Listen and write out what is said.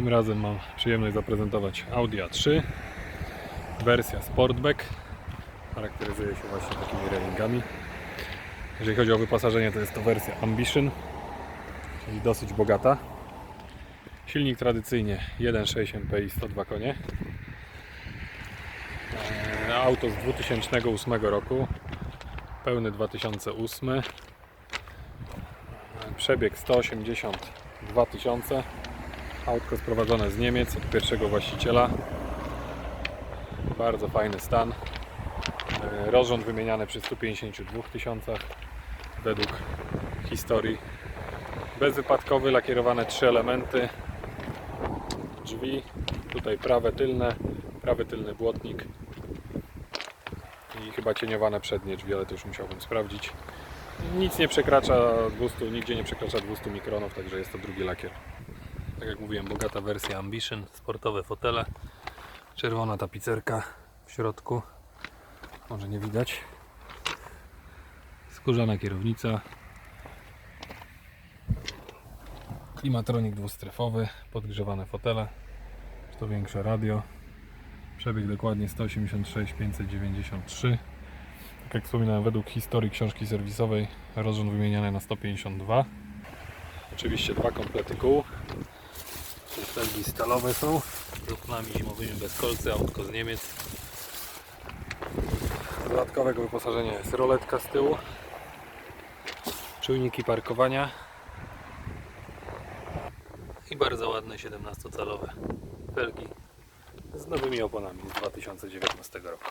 Tym razem mam przyjemność zaprezentować Audi A3 wersja Sportback. Charakteryzuje się właśnie takimi railingami. Jeżeli chodzi o wyposażenie to jest to wersja Ambition czyli dosyć bogata. Silnik tradycyjnie 1.6 MPI 102 konie. E, auto z 2008 roku pełny 2008 E, przebieg 182 tysiące Autko sprowadzone z Niemiec od pierwszego właściciela. Bardzo fajny stan. E, Rozrząd wymieniany przy 152 tysiącach według historii. Bezwypadkowy, lakierowane trzy elementy. Drzwi, tutaj prawe tylne, prawy tylny błotnik i chyba cieniowane przednie drzwi, ale to już musiałbym sprawdzić. Nic nie przekracza 200, nigdzie nie przekracza 200 mikronów, także jest to drugi lakier. Tak jak mówiłem, bogata wersja Ambition, sportowe fotele, czerwona tapicerka w środku, może nie widać, skórzana kierownica, klimatronik dwustrefowy, podgrzewane fotele, to większe radio, przebieg dokładnie 186 593. Tak jak wspominałem, według historii książki serwisowej rozrząd wymieniany na 152. Oczywiście dwa komplety kół. Tu Felgi stalowe są z oknami zimowymi bez kolcy, autko z Niemiec. Dodatkowego wyposażenia jest roletka z tyłu, czujniki parkowania i bardzo ładne 17-calowe felgi z nowymi oponami z 2019 roku.